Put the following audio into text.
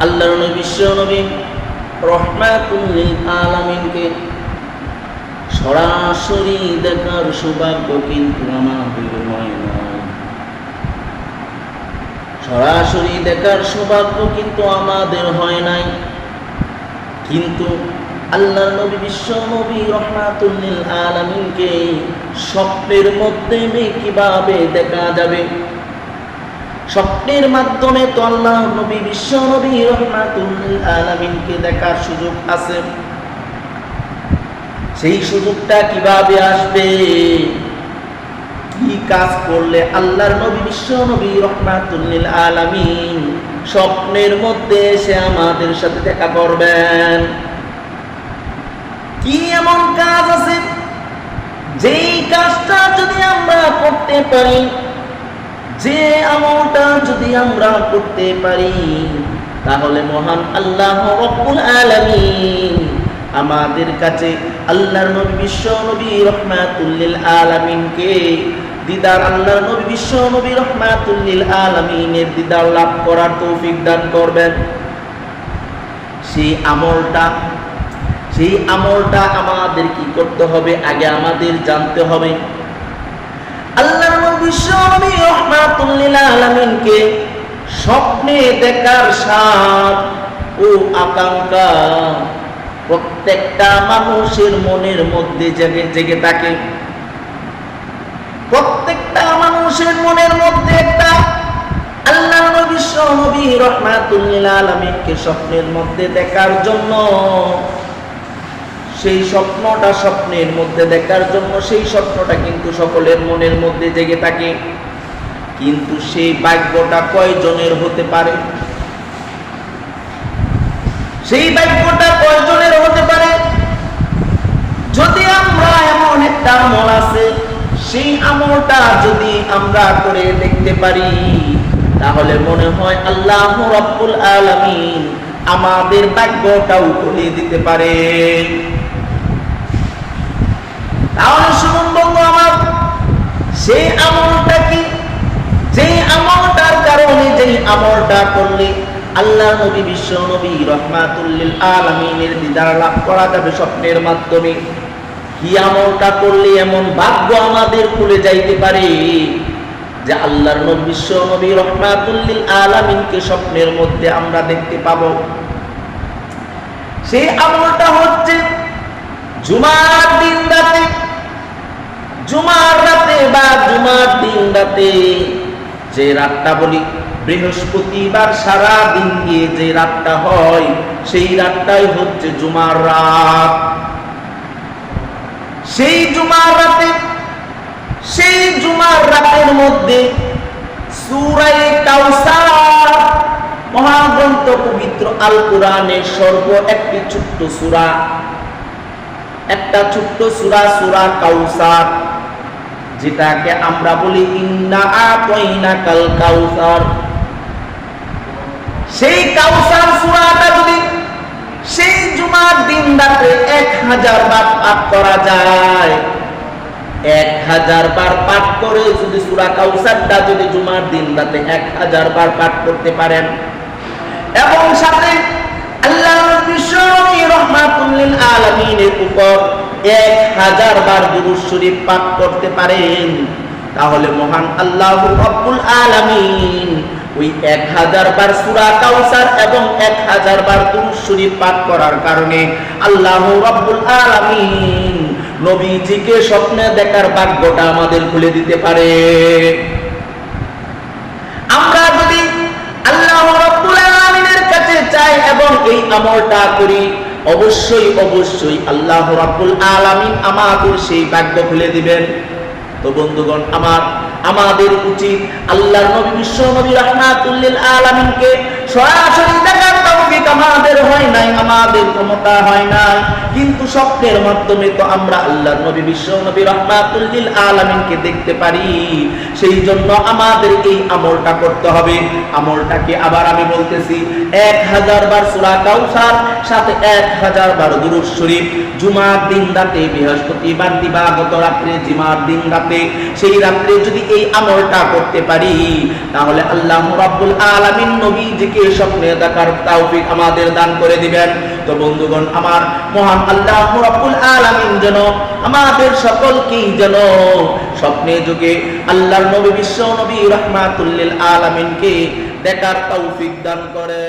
আল্লাহর বিশ্ব নবী সরাসরি দেখার সৌভাগ্য কিন্তু আমাদের হয় না সরাসরি দেখার সৌভাগ্য কিন্তু আমাদের হয় নাই। কিন্তু আল্লাহ নবী, বিশ্ব নবী রহমাতুল্লিল আলামিনকে স্বপ্নের মধ্যে কীভাবে দেখা যাবে। স্বপ্নের মাধ্যমে তো আল্লাহ নবী, বিশ্ব নবী আলামিনকে দেখার সুযোগ আছে। সেই সুযোগটা কীভাবে আসবে? কি কাজ করলে আল্লাহর নবী, বিশ্ব নবী রহমাতুল্লিল আলামিন স্বপ্নের মধ্যে এসে আমাদের সাথে দেখা করবেন? কি এমন কাজ আছে? যেই কাজটা যদি আমরা করতে পারি যে আমলটা যদি আমরা করতে পারি, তাহলে মহান আল্লাহ আমাদের কাছে আল্লাহর নবী, বিশ্ব নবী রহমাতুল্লিল আলামিনকে, দিদার আল্লাহর নবী, বিশ্ব নবী রহমাতুল্লিল আলামিনের দিদার লাভ করার তৌফিক দান করবেন। সেই আমলটা সেই আমলটা আমাদের কি করতে হবে? আগে আমাদের জানতে হবে। আল্লাহর স্বপ্নে দেখার সাথ ও আকাঙ্ক্ষা প্রত্যেকটা মানুষের মনের মধ্যে জেগে জেগে থাকে। প্রত্যেকটা মানুষের মনের মধ্যে একটা আল্লাহ নবী নবী রহমাতুল্লিল আলামিনকে স্বপ্নের মধ্যে দেখার জন্য সেই স্বপ্নটা স্বপ্নের মধ্যে দেখার জন্য সেই স্বপ্নটা কিন্তু সকলের মনের মধ্যে জেগে থাকে। কিন্তু সেই ভাগ্যটা কয়জনের হতে পারে? সেই বাক্যটা কয়জনের হতে পারে? যদি আমরা এমন একটা আমল আছে, সেই আমলটা যদি আমরা করে দেখতে পারি, তাহলে মনে হয় আল্লাহ রব্বুল আমাদের ভাগ্যটাও খুলে দিতে পারে। তাহলে বন্ধু আমার, সেই আমলটা কি? যে আমলটার কারণে যেই আমলটা করলে আল্লাহ নবী, বিশ্ব নবী রহমাতুল্লিল আলমিনের দিদার লাভ করা যাবে স্বপ্নের মাধ্যমে। কি আমলটা করলে এমন ভাগ্য আমাদের খুলে যাইতে পারে যে আল্লাহর নবী, বিশ্ব নবী রহমাতুল্লিল আলমিনকে স্বপ্নের মধ্যে আমরা দেখতে পাব? সেই আমলটা হচ্ছে জুমার দিন রাতে জুমার রাতে বা জুমার দিন রাতে, যে রাতটা বলি বৃহস্পতিবার সারা দিন দিয়ে যে রাতটা হয়, সেই রাতটাই হচ্ছে জুমার রাত। সেই জুমার রাতে, সেই জুমার রাতের মধ্যে সুরাই কাউসার, মহাগ্রন্থ পবিত্র আল কোরআনের সর্ব একটি ছোট্ট সুরা, একটা ছোট্ট সুরা সুরা কাউসার। যেটাকে আমরা বলি কাউসার। সেই কাউসার সুরাটা যদি সেই জুমার দিন রাতে এক হাজার বার পাঠ করা যায়, এক হাজার বার পাঠ করে যদি সুরা কাউসারটা যদি জুমার দিন রাতে এক হাজার বার পাঠ করতে পারেন। এবং সাথে আল্লাহ বিশ্বনবী রহমাতুল্লিল আলামিনের উপর এক হাজার বার দুরূদ শরীফ পাঠ করতে পারেন, তাহলে মহান আল্লাহ রব্বুল আলামিন ওই এক হাজার বার সুরা কাউসার এবং এক হাজার বার দুরূদ শরীফ পাঠ করার কারণে আল্লাহ রব্বুল আলামিন নবীজিকে স্বপ্নে দেখার ভাগ্যটা আমাদের খুলে দিতে পারে। আমরা যদি আল্লাহ রব্বুল আলামিনের কাছে চাই এবং এই আমলটা করি অবশ্যই অবশ্যই আল্লাহ রাব্বুল আলামিন আমাদের সেই ভাগ্য খুলে দিবেন। তো বন্ধুগণ, আমার, আমাদের উচিত আল্লাহর নবী বিশ্ব নবী রাহমাতুল্লিল আলামিনকে সরাসরি আমাদের হয় নাই, আমাদের ক্ষমতা হয় নাই। কিন্তু স্বপ্নের মাধ্যমে তো আমরা আল্লাহ, নবী বিশ্ব, নবী রহমাতুল্লিল আলামিনকে দেখতে পারি। সেই জন্য আমাদের এই আমলটা করতে হবে। আমলটাকে আবার আমি বলতেছি, এক হাজার বার সুরা কাউসার সাথে এক হাজার বার দুরুদ শরীফ। জুমার দিন রাতে, বৃহস্পতিবার, দিবাগত রাত্রে, জিমার দিন রাতে। সেই রাত্রে যদি এই আমলটা করতে পারি, তাহলে আল্লাহ রাব্বুল আলামিন নবীজিকে স্বপ্নে দেখার তৌফিক আমাদের দান করে দিবেন। তো বন্ধুগণ, আমার মহান আল্লাহ রাব্বুল আলামিন যেন আমাদের সকলকেই যেন স্বপ্নে যুগে আল্লাহর নবী বিশ্ব নবী রহমাতুল্লিল আলামিনকে দেখার তৌফিক দান করে